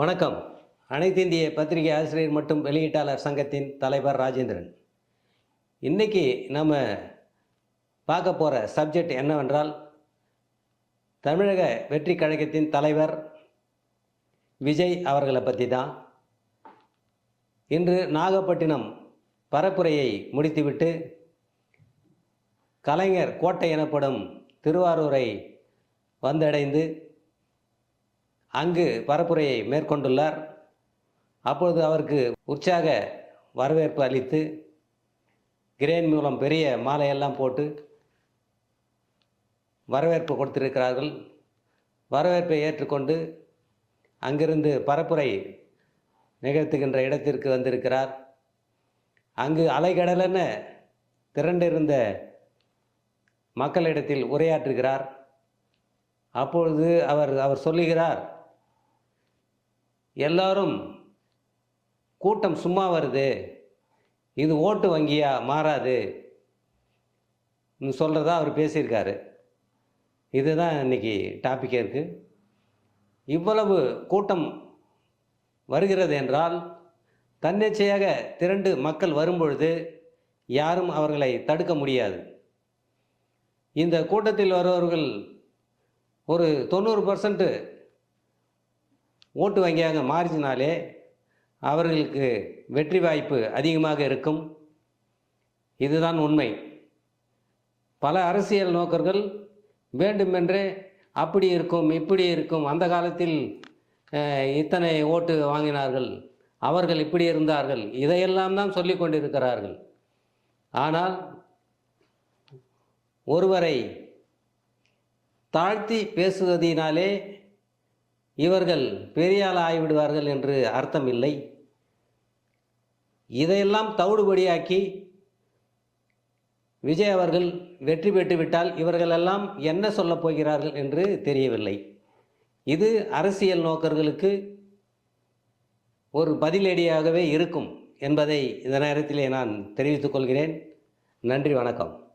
வணக்கம். அனைத்து இந்திய பத்திரிகை ஆசிரியர் மற்றும் வெளியீட்டாளர் சங்கத்தின் தலைவர் ராஜேந்திரன். இன்னைக்கு நம்ம பார்க்க போகிற சப்ஜெக்ட் என்னவென்றால் தமிழக வெற்றி கழகத்தின் தலைவர் விஜய் அவர்களை பற்றி தான் இன்று நாகப்பட்டினம் பரப்புரையை முடித்துவிட்டு கலைஞர் கோட்டை எனப்படும் திருவாரூரை வந்தடைந்து அங்கு பரப்புரையை மேற்கொண்டுள்ளார். அப்பொழுது அவருக்கு உற்சாக வரவேற்பு அளித்து கிரேன் மூலம் பெரிய மாலையெல்லாம் போட்டு வரவேற்பு கொடுத்திருக்கிறார்கள். வரவேற்பை ஏற்றுக்கொண்டு அங்கிருந்து பரப்புரை நிகழ்த்துகின்ற இடத்திற்கு வந்திருக்கிறார். அங்கு அலைகடலென திரண்டிருந்த மக்களிடத்தில் உரையாற்றுகிறார். அப்பொழுது அவர் அவர் சொல்லுகிறார் எல்லாரும் கூட்டம் சும்மா வருது. இது ஓட்டு வங்கியா? மாறாது. சொல்கிறதா அவர் பேசியிருக்காரு. இதுதான் இன்னைக்கு டாப்பிக்கே இருக்குது இவ்வளவு கூட்டம் வருகிறது என்றால் தன்னிச்சையாக திரண்டு மக்கள் வரும்பொழுது யாரும் அவர்களை தடுக்க முடியாது. இந்த கூட்டத்தில் வருபவர்கள் ஒரு தொண்ணூறு பர்சன்ட்டு ஓட்டு வங்கியாக மாறிச்சினாலே அவர்களுக்கு வெற்றி வாய்ப்பு அதிகமாக இருக்கும். இதுதான் உண்மை. பல அரசியல் நோக்கர்கள் வேண்டுமென்றே அப்படி இருக்கும் இப்படி இருக்கும் அந்த காலத்தில் இத்தனை ஓட்டு வாங்கினார்கள் அவர்கள் இப்படி இருந்தார்கள் இதையெல்லாம் தான் சொல்லி கொண்டிருக்கிறார்கள். ஆனால் ஒருவரை தாழ்த்தி பேசுவதினாலே இவர்கள் பெரியால் ஆகிவிடுவார்கள் என்று அர்த்தம் இல்லை இதையெல்லாம் தவிடுபடியாக்கி விஜய் அவர்கள் வெற்றி பெற்று விட்டால் இவர்களெல்லாம் என்ன சொல்லப் போகிறார்கள் என்று தெரியவில்லை. இது அரசியல் நோக்கர்களுக்கு ஒரு பதிலடியாகவே இருக்கும் என்பதை இந்த நேரத்திலே நான் தெரிவித்துக் கொள்கிறேன். நன்றி வணக்கம்.